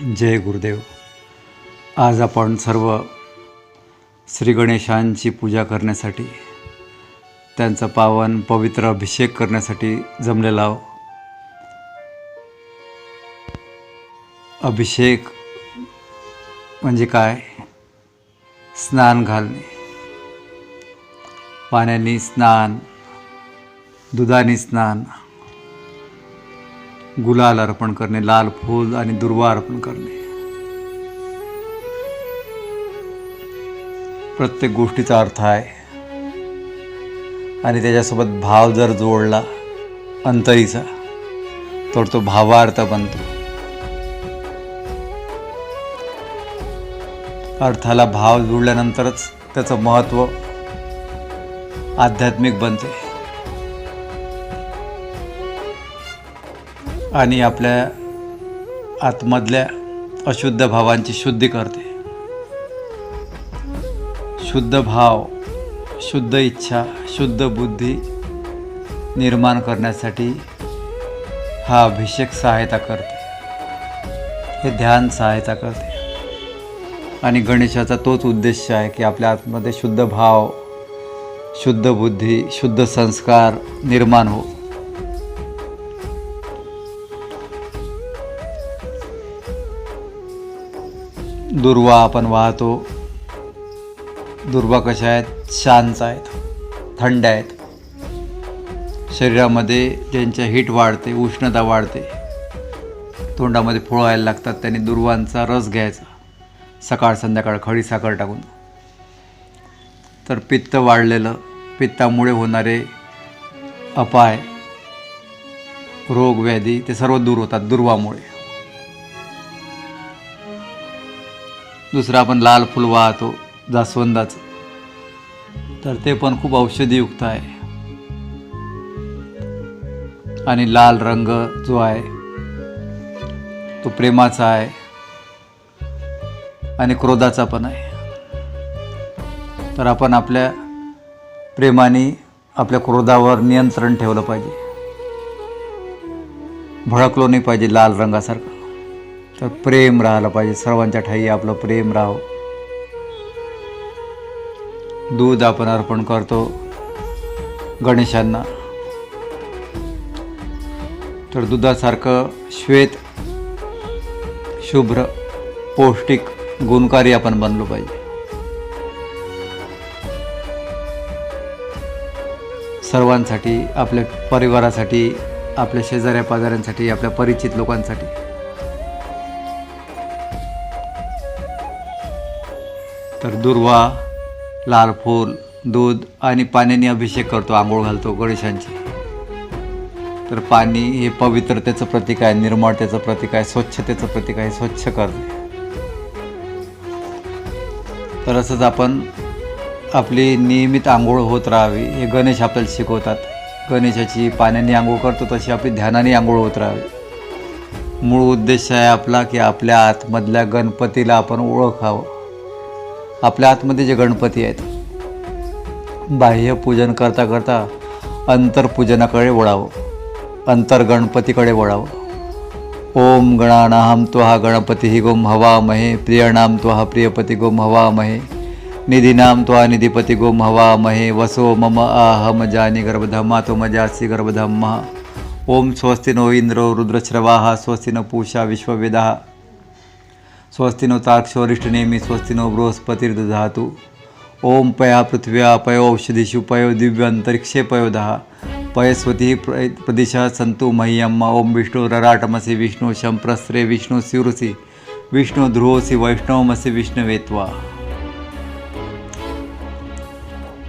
जय गुरुदेव. आज आपण सर्व श्री गणेशांची पूजा करण्यासाठी त्यांचा पावन पवित्र अभिषेक करण्यासाठी जमलेला आहो अभिषेक म्हणजे काय? स्नान घालणे. पाण्याने स्नान दुधाने स्नान गुलाल अर्पण करणे लाल फूल आणि दुर्वा अर्पण करणे. प्रत्येक गोष्टीचा अर्थ आहे. आणि त्याच्यासोबत भाव जर जोडला अंतरीचा तर तो भावार्थ बनतो. अर्थाला भाव जुळल्यानंतरच त्याचं महत्त्व आध्यात्मिक बनते. आणि आपल्या आतमधल्या अशुद्ध भावांची शुद्धी करते. शुद्ध भाव शुद्ध इच्छा शुद्ध बुद्धी निर्माण करण्यासाठी हा अभिषेक सहायता करते. हे ध्यान सहायता करते. आणि गणेशाचा तोच उद्देश आहे की आपल्या आतमध्ये शुद्ध भाव शुद्ध बुद्धी शुद्ध संस्कार निर्माण हो. दुर्वा आपण वाहतो. दुर्वा कशा आहेत? शांत आहेत. थंड आहेत. शरीरामध्ये ज्यांच्या हीट वाढते उष्णता वाढते तोंडामध्ये फोळायला लागतात त्यांनी दुर्वांचा रस घ्यायचा. सकाळ संध्याकाळ खडी साखर टाकून. तर पित्त वाढलेलं पित्तामुळे होणारे अपाय रोग व्याधी ते सर्व दूर होतात दुर्वामुळे. दुसरं आपण लाल फुल वाहतो जास्वंदाचं. तर ते पण खूप औषधीयुक्त आहे. आणि लाल रंग जो आहे तो प्रेमाचा आहे आणि क्रोधाचा पण आहे. तर आपण आपल्या प्रेमाने आपल्या क्रोधावर नियंत्रण ठेवलं पाहिजे. भडकलो नाही पाहिजे लाल रंगासारखं. तर प्रेम राहिलं पाहिजे. सर्वांच्या ठाई आपलं प्रेम राहो दूध आपण अर्पण करतो गणेशांना. तर दुधासारखं श्वेत शुभ्र पौष्टिक गुणकारी आपण बनलो पाहिजे. सर्वांसाठी आपल्या परिवारासाठी आपल्या शेजाऱ्या पाजाऱ्यांसाठी आपल्या परिचित लोकांसाठी. तर दुर्वा लाल फूल दूध आणि पाण्याने अभिषेक करतो आंघोळ घालतो गणेशांची. तर पाणी हे पवित्रतेचं प्रतीक आहे निर्मळतेचं प्रतीक आहे स्वच्छतेचं प्रतीक आहे स्वच्छ करणे. तर असंच आपण आपली नियमित आंघोळ होत राहावी हे गणेश आपल्याला शिकवतात. गणेशाची पाण्याने आंघोळ करतो तशी आपली ध्यानाने आंघोळ होत राहावी. मूळ उद्देश आहे आपला की आपल्या आतमधल्या गणपतीला आपण ओळखावं. आपल्या आतमध्ये जे गणपती आहेत बाह्य पूजन करता करता अंतरपूजनाकडे वळावं अंतर गणपतीकडे वळावं. ओम गणानाहम त्वहा गणपती हि गोम हवामहे प्रियणाम त्वहा प्रियपती गोम हवामहे निधीनाम त्वा निधिपती गोम हवामहे वसो मम आहम जानी गर्भधमा तो मजासी गर्भधम्मा। ओम स्वस्ति नो इंद्रो रुद्रश्रवाः स्वस्ति न पूषा विश्ववेदा। स्वस्ति नो ताक्षरिष्ठनेमि स्वस्ति नो बृहस्पतिर्दधातु। ओम पया पृथ्व्या पयो औषधीषु पयो दिव्यन्तरिक्षे दहा। पयस्वती प्र संतु सन्तु ओम विष्णु रराटमसि विष्णु शंप्रस्रे विष्णु स्युरसि विष्णु ध्रुवसि वैष्णवमसि विष्णवेत्वा।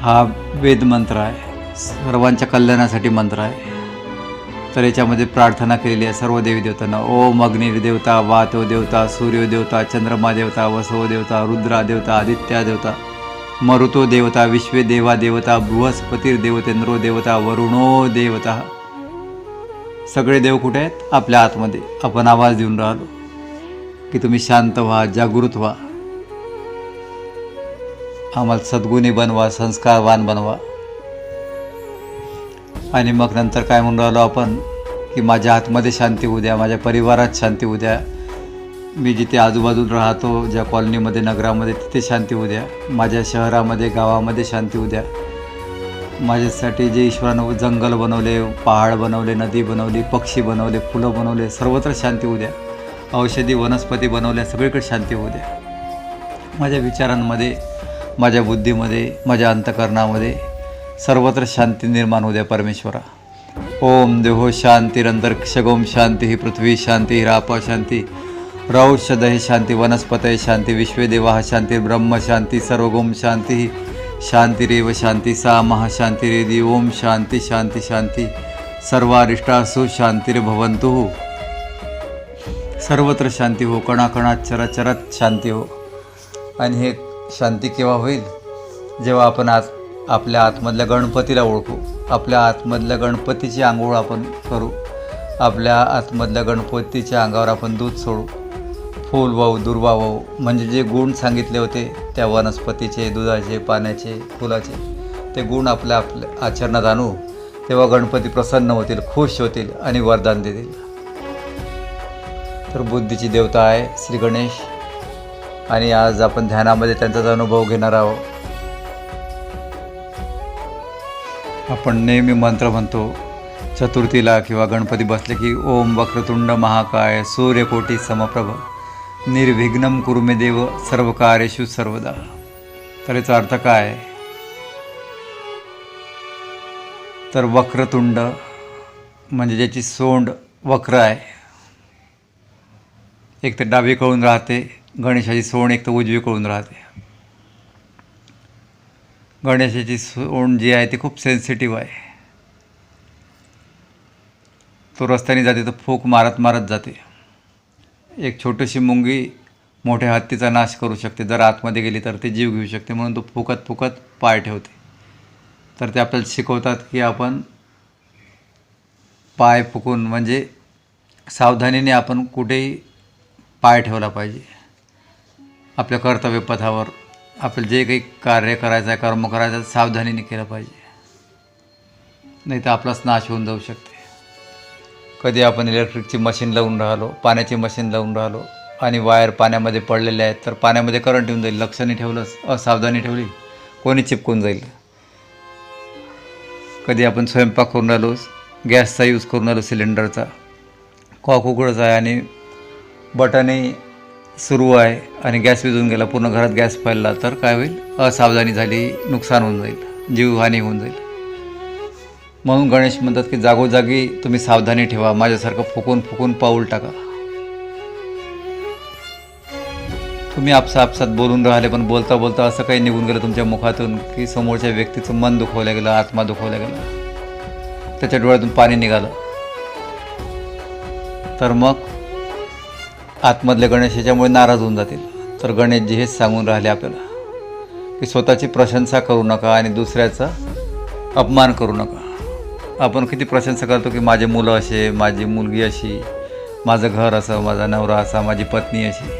हा वेद मंत्र आहे। सर्वांच्या कल्याणासाठी मंत्र आहे। तर याच्यामध्ये प्रार्थना केलेली आहे. सर्व देवी देवतांना ओम अग्निर्देवता वातो देवता सूर्य देवता चंद्रमा देवता वसव देवता रुद्रा देवता आदित्या देवता मरुतो देवता विश्वे देवा देवता बृहस्पतीर देवतेंद्रो देवता वरुणो देवता. सगळे देव कुठे आहेत? आपल्या आतमध्ये. आपण आवाज देऊन राहिलो. की तुम्ही शांत व्हा जागृत व्हा. आम्हाला सद्गुणी बनवा संस्कारवान बनवा. आणि मग नंतर काय म्हणून राहिलो आपण की माझ्या आतमध्ये शांती होऊ द्या माझ्या परिवारात शांती होऊ द्या मी जिथे आजूबाजूला राहतो ज्या कॉलनीमध्ये नगरामध्ये तिथे शांती होऊ द्या माझ्या शहरामध्ये गावामध्ये शांती होऊ द्या माझ्यासाठी जे ईश्वरानं जंगल बनवले पहाड बनवले नदी बनवली पक्षी बनवले फुलं बनवले सर्वत्र शांती होऊ द्या औषधी वनस्पती बनवल्या सगळीकडे शांती होऊ द्या माझ्या विचारांमध्ये माझ्या बुद्धीमध्ये माझ्या अंतकरणामध्ये सर्वत्र शांती निर्माण होऊ द्या परमेश्वरा. ओम देहो शांतिरंतरिक्षगोम शांती ही पृथ्वी शांती ही राप शांती. रौषधय शांती वनस्पतय शांती विश्वेदेवा शांती ब्रह्म शांती सर्वगोम शांती. ही शांतिरेव शांती सा महाशांतिरेदी ओम शांती शांती शांती. सर्वारिष्टासु शांतिर्भवंतु सर्वत्र शांती हो कणाकणात चराचरात शांती हो. आणि हे शांती केव्हा होईल? जेव्हा आपण आज आपल्या आतमधल्या गणपतीला ओळखू. आपल्या आतमधल्या गणपतीची आंघोळ आपण करू. आपल्या आतमधल्या गणपतीच्या अंगावर आपण दूध सोडू. फूल वाहू दुर्वा वाहू म्हणजे जे गुण सांगितले होते त्या वनस्पतीचे दुधाचे पाण्याचे फुलाचे ते गुण आपल्या आपल्या आचरणात आणू. तेव्हा गणपती प्रसन्न होतील खुश होतील आणि वरदान देतील. तर बुद्धीची देवता आहे श्री गणेश. आणि आज आपण ध्यानामध्ये त्यांचाच अनुभव घेणार आहोत. आपण नेहमी मंत्र म्हणतो चतुर्थीला किंवा गणपती बसले की ओम वक्रतुंड महाकाय सूर्यकोटी समप्रभ निर्विघ्नम कुरुमे देव सर्व कार्येषु सर्वदा. तर याचा अर्थ काय? तर वक्रतुंड म्हणजे ज्याची सोंड वक्र आहे. एक तर डावीकडून राहते गणेशाची सोंड एक तर उजवीकडून राहते. गणेशाची सोंड जी आहे ती खूप सेन्सिटिव्ह आहे. तो रस्त्याने जाते तर फूक मारत मारत जाते. एक छोटीशी मुंगी मोठ्या हत्तीचा नाश करू शकते. जर आतमध्ये गेली तर ते जीव घेऊ शकते. म्हणून तो फुकत फुकत पाय ठेवते. तर ते आपल्याला शिकवतात की आपण पाय फुकून म्हणजे सावधानीने आपण कुठेही पाय ठेवला पाहिजे. आपल्या कर्तव्यपथावर आपलं जे काही कार्य करायचं आहे कर्म करायचं आहे सावधानीने केलं पाहिजे. नाही तर आपलाच नाश होऊन जाऊ शकते. कधी आपण इलेक्ट्रिकची मशीन लावून राहिलो पाण्याची मशीन लावून राहिलो आणि वायर पाण्यामध्ये पडलेले आहेत तर पाण्यामध्ये करंट येऊन जाईल. लक्ष नाही ठेवलं असावधानी ठेवली कोणी चिपकून जाईल. कधी आपण स्वयंपाक करून राहिलो गॅसचा यूज करून राहिलो सिलेंडरचा कॉक उघडच आहे आणि बटनही सुरू आहे आणि गॅस विजून गेला पूर्ण घरात गॅस फैलला तर काय होईल? असावधानी झाली नुकसान होऊन जाईल जीवहानी होऊन जाईल. म्हणून गणेश म्हणतात की जागोजागी तुम्ही सावधानी ठेवा माझ्यासारखं फुकून फुकून पाऊल टाका. तुम्ही आपसा आपसात बोलून राहिले पण बोलता बोलता असं काही निघून गेलं तुमच्या मुखातून की समोरच्या व्यक्तीचं मन दुखवलं गेलं आत्मा दुखवला गेला. त्याच्या डोळ्यातून पाणी निघालं. तर मग आतमधले गणेशाच्यामुळे नाराज होऊन जातील. तर गणेशजी हेच सांगून राहिले आपल्याला की स्वतःची प्रशंसा करू नका आणि दुसऱ्याचा अपमान करू नका. आपण किती प्रशंसा करतो की माझे मुलं असे माझी मुलगी अशी माझं घर असं माझा नवरा असा माझी पत्नी अशी.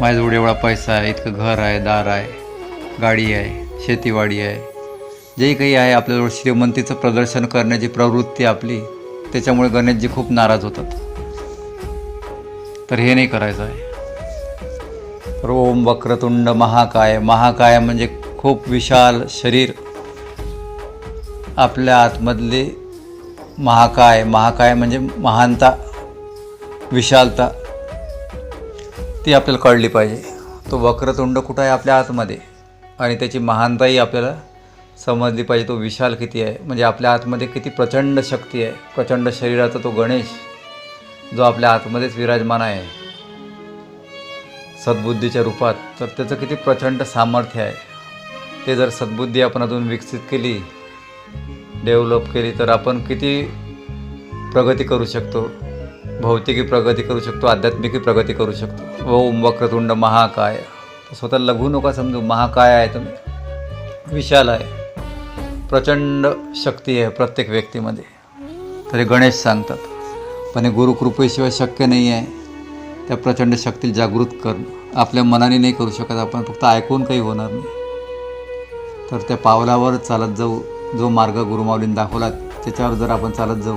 माझ्याजवळ एवढा पैसा आहे इतकं घर आहे दार आहे गाडी आहे शेतीवाडी आहे. जे काही आहे आपल्याजवळ श्रीमंतीचं प्रदर्शन करण्याची प्रवृत्ती आपली त्याच्यामुळे गणेशजी खूप नाराज होतात. तर हे नाही करायचं आहे. तर ओम वक्रतुंड महाकाय. महाकाय म्हणजे खूप विशाल शरीर. आपल्या आतमधले महाकाय. महाकाय म्हणजे महानता विशालता. ती आपल्याला कळली पाहिजे. तो वक्रतुंड कुठं आहे? आपल्या आतमध्ये. आणि त्याची महानताही आपल्याला समजली पाहिजे. तो विशाल किती आहे? म्हणजे आपल्या आतमध्ये किती प्रचंड शक्ती आहे. प्रचंड शरीराचा तो गणेश. जो आपल्या आतमध्येच विराजमान आहे. सद्बुद्धीच्या रूपात तर त्याचं किती प्रचंड सामर्थ्य आहे. ते जर सद्बुद्धी आपण अजून विकसित केली डेव्हलप केली तर आपण किती प्रगती करू शकतो? भौतिकी प्रगती करू शकतो आध्यात्मिकी प्रगती करू शकतो. ओम वक्रतुंड महाकाय. स्वतः लघु नका समजू महाकाय आहे तुम्ही विशाल आहे. प्रचंड शक्ती आहे प्रत्येक व्यक्तीमध्ये. तरी गणेश सांगतात पण हे गुरुकृपेशिवाय शक्य नाही आहे. त्या प्रचंड शक्ती जागृत करणं आपल्या मनाने नाही करू शकत आपण फक्त ऐकून काही होणार नाही. तर त्या पावलावर चालत जाऊ. जो मार्ग गुरुमाऊलीने दाखवला त्याच्यावर जर आपण चालत जाऊ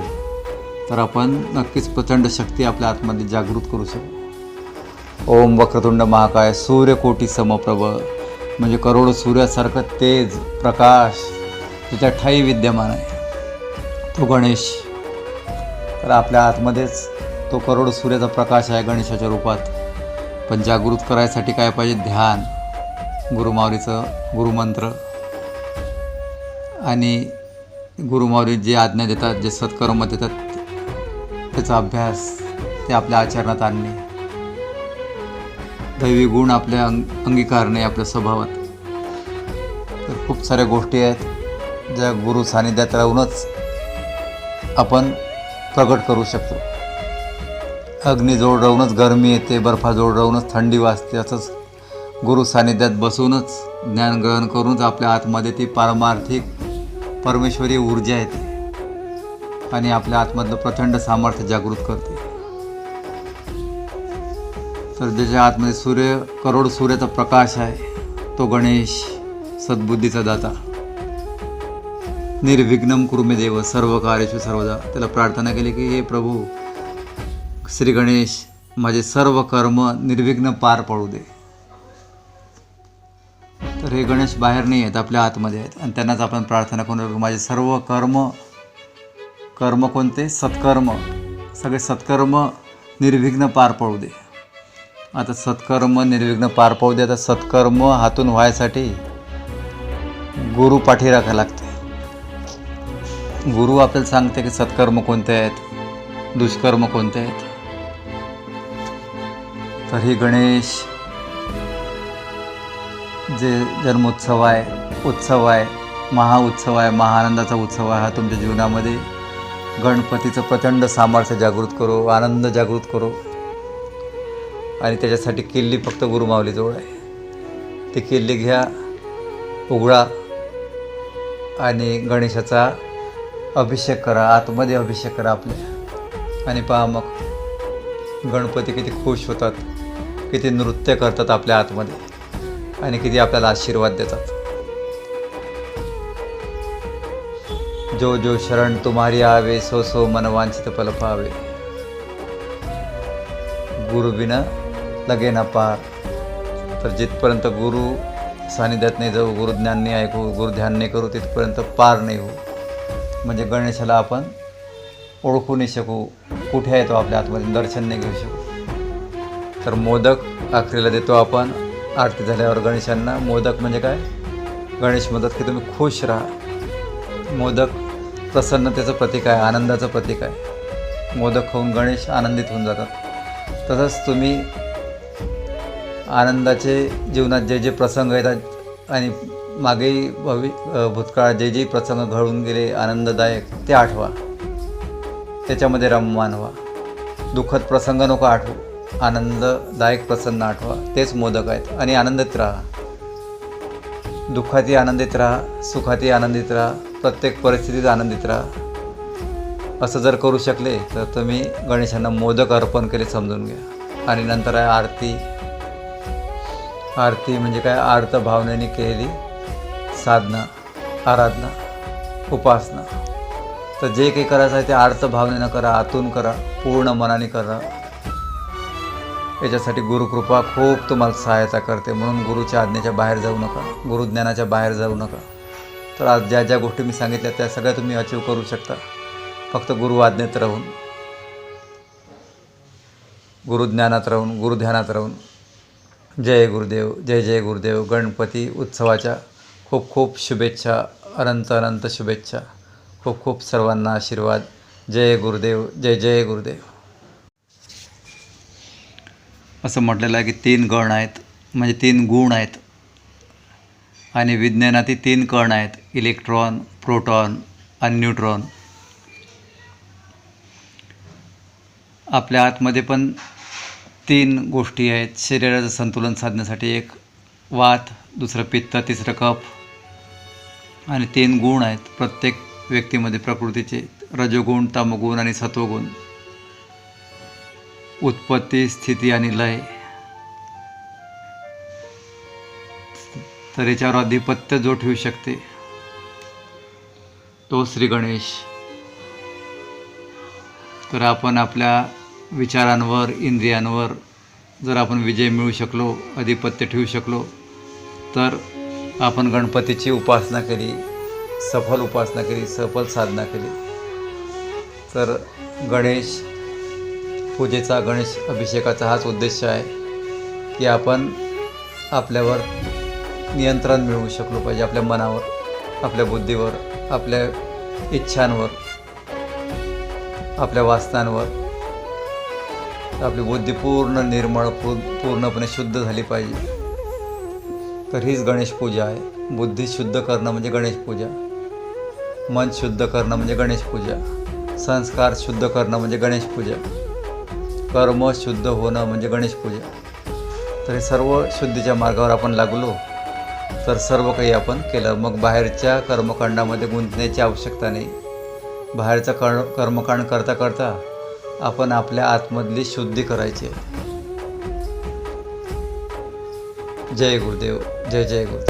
तर आपण नक्कीच प्रचंड शक्ती आपल्या आतमध्ये जागृत करू शकू. ओम वक्रतुंड महाकाय सूर्यकोटी समप्रभ. म्हणजे करोडो सूर्यासारखं तेज प्रकाश त्याच्या ठाई विद्यमान आहे. तो गणेश. तर आपल्या आतमध्येच तो करोड सूर्याचा प्रकाश आहे गणेशाच्या रूपात. पण जागृत करायसाठी काय पाहिजे? ध्यान. गुरुमावरीचं गुरुमंत्र आणि गुरुमावरी जे आज्ञा देतात जे सत्कर्म देतात त्याचा अभ्यास ते आपल्या आचरणात आणणे. दैवी गुण आपल्या अंग अंगीकारणे आपल्या स्वभावात. तर खूप साऱ्या गोष्टी आहेत ज्या गुरु सानिध्यात राहूनच आपण प्रगट करू शकतो. अग्नी राहूनच गरमी येते बर्फाजवळ राहूनच थंडी वाजते असंच गुरु सानिध्यात बसूनच ज्ञान ग्रहण करूनच आपल्या आतमध्ये ती पारमार्थिक परमेश्वरी ऊर्जा येते आणि आपल्या आतमधलं प्रचंड सामर्थ्य जागृत करते. तर ज्याच्या आतमध्ये सूर्य करोड सूर्याचा प्रकाश आहे तो गणेश सद्बुद्धीचा दाता. निर्विघ्नम कुरुमे देव सर्व कार्येषु सर्वदा. त्याला प्रार्थना केली की हे प्रभू श्री गणेश माझे सर्व कर्म निर्विघ्न पार पडू दे. तर हे गणेश बाहेर नाही आहेत आपल्या आतमध्ये आहेत. आणि त्यांनाच आपण प्रार्थना करून माझे सर्व कर्म कर्म कोणते? सत्कर्म. सगळे सत्कर्म निर्विघ्न पार पडू दे. आता सत्कर्म निर्विघ्न पार पाडू दे. आता सत्कर्म हातून व्हायसाठी गुरु पाठी राखायला लागते. गुरु आपल्याला सांगते की सत्कर्म कोणते आहेत? दुष्कर्म कोणते आहेत? तर ही गणेश जे जन्मोत्सव आहे उत्सव आहे महाउत्सव आहे महाआनंदाचा उत्सव आहे हा तुमच्या जीवनामध्ये गणपतीचं प्रचंड सामर्थ्य जागृत करो आनंद जागृत करो. आणि त्याच्यासाठी किल्ली फक्त गुरुमावलीजवळ आहे. ती किल्ली घ्या उघडा आणि गणेशाचा अभिषेक करा आतमध्ये अभिषेक करा आपल्या आणि पहा मग गणपती किती खुश होतात किती नृत्य करतात आपल्या आतमध्ये आणि किती आपल्याला आशीर्वाद देतात. जो जो शरण तुम्हारी आवे सो सो मनवांचित पल पावे. गुरु बिना लगे ना पार. तर जिथपर्यंत गुरु सानिध्यात नाही जाऊ गुरुज्ञान नाही ऐकू गुरु ध्यान नाही करू तिथपर्यंत पार नाही होऊ. म्हणजे गणेशाला आपण ओळखू नाही शकू. कुठे आहे तो आपल्या आतमध्ये? दर्शन नाही घेऊ शकू. तर मोदक आखरीला देतो आपण. आरती झाल्यावर गणेशांना. मोदक म्हणजे काय? गणेश मदत की तुम्ही खुश राहा. मोदक प्रसन्नतेचं प्रतीक आहे आनंदाचं प्रतीक आहे. मोदक खाऊन गणेश आनंदित होऊन जातात. तसंच तुम्ही आनंदाचे जीवनात जे जे प्रसंग येतात आणि मागेही भवि भूतकाळात जे जे प्रसंग घडून गेले आनंददायक ते आठवा. त्याच्यामध्ये रममान व्हा. दुःखद प्रसंग नको आठवू. आनंददायक प्रसन्न आठवा. तेच मोदक आहेत आणि आनंदित राहा. दुःखातही आनंदित राहा सुखातही आनंदित राहा प्रत्येक परिस्थितीत आनंदित राहा. असं जर करू शकले तर तुम्ही गणेशांना मोदक अर्पण केले समजून घ्या. आणि नंतर आहे आरती आरती म्हणजे काय? आर्त भावनेने केलेली साधना आराधना उपासना. तर जे काही करायचं आहे ते आर्त भावनेनं करा आतून करा पूर्ण मनाने करा. याच्यासाठी गुरुकृपा खूप तुम्हाला सहायता करते. म्हणून गुरुच्या आज्ञेच्या बाहेर जाऊ नका. गुरुज्ञानाच्या बाहेर जाऊ नका. तर आज ज्या ज्या गोष्टी मी सांगितल्या त्या सगळ्या तुम्ही अचीव करू शकता. फक्त गुरु आज्ञेत राहून. गुरुज्ञानात राहून गुरुध्यानात राहून. जय गुरुदेव जय जय गुरुदेव. गणपती उत्सवाच्या खूप खूप शुभेच्छा अनंत अनंत शुभेच्छा. खूप खूप सर्वांना आशीर्वाद. जय गुरुदेव जय जय गुरुदेव. असं म्हटलेलं आहे की तीन गण आहेत म्हणजे तीन गुण आहेत. आणि विज्ञानातील तीन कण आहेत इलेक्ट्रॉन प्रोटॉन आणि न्यूट्रॉन. आपल्या आतमध्ये पण तीन गोष्टी आहेत. शरीराचं संतुलन साधण्यासाठी एक वात दुसरं पित्त तिसरं कफ आणि तीन गुण आहेत. प्रत्येक व्यक्तीमध्ये प्रकृतीचे रजोगुण तमगुण आणि सत्वगुण. उत्पत्ती स्थिती आणि लय. तर याच्यावर आधिपत्य जो ठेवू शकते तो श्री गणेश. तर आपण आपल्या विचारांवर इंद्रियांवर जर आपण विजय मिळू शकलो अधिपत्य ठेवू शकलो तर आपण गणपतीची उपासना केली सफल उपासना केली सफल साधना केली तर गणेश पूजेचा गणेश अभिषेकाचा हाच उद्देश आहे की आपण आपल्यावर नियंत्रण मिळवू शकलो पाहिजे आपल्या मनावर आपल्या बुद्धीवर आपल्या इच्छांवर आपल्या वासनांवर. आपली बुद्धी पूर्ण निर्मळ पू पूर्णपणे शुद्ध झाली पाहिजे. तर हीच गणेश पूजा आहे. बुद्धी शुद्ध करणं म्हणजे गणेश पूजा. मन शुद्ध करणं म्हणजे गणेश पूजा. संस्कार शुद्ध करणं म्हणजे गणेश पूजा. कर्म शुद्ध होणं म्हणजे गणेश पूजा. तर हे सर्व शुद्धीच्या मार्गावर आपण लागलो तर सर्व काही आपण केलं. मग बाहेरच्या कर्मकांडामध्ये गुंतण्याची आवश्यकता नाही. बाहेरचं कर कर्मकांड करता करता आपण आपल्या आतमधली शुद्धी करायची आहे. जय गुरुदेव जय जय गुरुदेव.